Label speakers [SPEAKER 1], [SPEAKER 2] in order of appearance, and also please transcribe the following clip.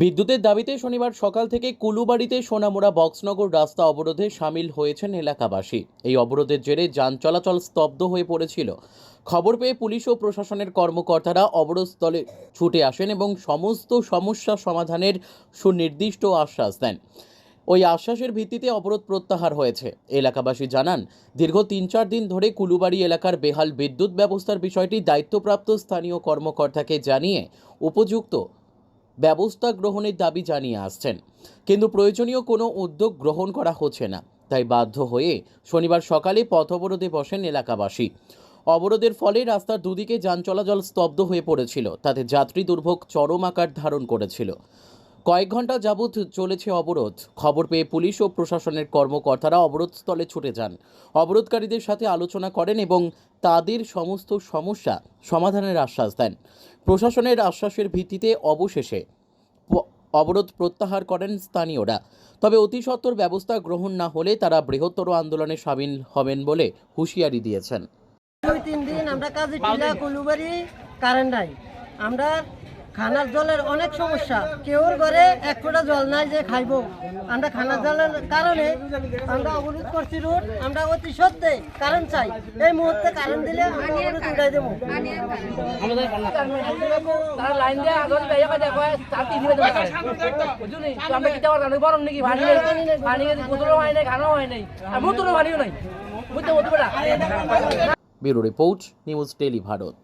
[SPEAKER 1] বিদ্যুতের দাবিতে শনিবার সকাল থেকে কুলুবাড়িতে সোনামুড়া বক্সনগর রাস্তা অবরোধে সামিল হয়েছেন এলাকাবাসী। এই অবরোধের জেরে যান চলাচল স্তব্ধ হয়ে পড়েছিল। খবর পেয়ে পুলিশ ও প্রশাসনের কর্মকর্তারা অবরোধস্থলে ছুটে আসেন এবং সমস্ত সমস্যা সমাধানের সুনির্দিষ্ট আশ্বাস দেন। ওই আশ্বাসের ভিত্তিতে অবরোধ প্রত্যাহার হয়েছে। এলাকাবাসী জানান, দীর্ঘ তিন চার দিন ধরে কুলুবাড়ি এলাকার বেহাল বিদ্যুৎ ব্যবস্থার বিষয়টি দায়িত্বপ্রাপ্ত স্থানীয় কর্মকর্তাকে জানিয়ে উপযুক্ত ব্যবস্থা গ্রহণের দাবি জানিয়ে আসছেন। কিন্তু প্রয়োজনীয় কোনো উদ্যোগ গ্রহণ করা হচ্ছে না। তাই বাধ্য হয়ে শনিবার সকালে পথ অবরোধে বসেন এলাকাবাসী। অবরোধের ফলে রাস্তার দুদিকে যান চলাচল স্তব্ধ হয়ে পড়েছিল। তাতে যাত্রী দুর্ভোগ চরম আকার ধারণ করেছিল। কয়েক ঘণ্টা যাবৎ চলেছে অবরোধ। খবর পেয়ে পুলিশ ও প্রশাসনের কর্মকর্তারা অবরোধস্থলে ছুটে যান। অবরোধকারীদের সাথে আলোচনা করেন এবং তাদের সমস্ত সমস্যা সমাধানের আশ্বাস দেন। প্রশাসনের আশ্বাসের ভিত্তিতে অবশেষে অবরোধ প্রত্যাহার করেন স্থানীয়রা। তবে অতি সত্বর ব্যবস্থা গ্রহণ না হলে তারা বৃহত্তর আন্দোলনে সামিল হবেন বলে হুঁশিয়ারি দিয়েছেন।
[SPEAKER 2] দুই তিন দিন আমরা কাজে টিলা কুলুবাড়ি কারেন্ট নাই আমরা খানার জলের অনেক সমস্যা। কেউর ঘরে এক ফোঁটা জল নাই যে খাইবো। আমরা খানার জলের কারণে আমরা অবরোধ করছি রোড আমরা অতি সত্ত্বে কারেন্ট চাই। এই মুহূর্তে কারেন্ট দিলে আমরা অবরোধ উঠাই দেবো।
[SPEAKER 3] হয় হয়
[SPEAKER 1] bureau report news tele Bharat.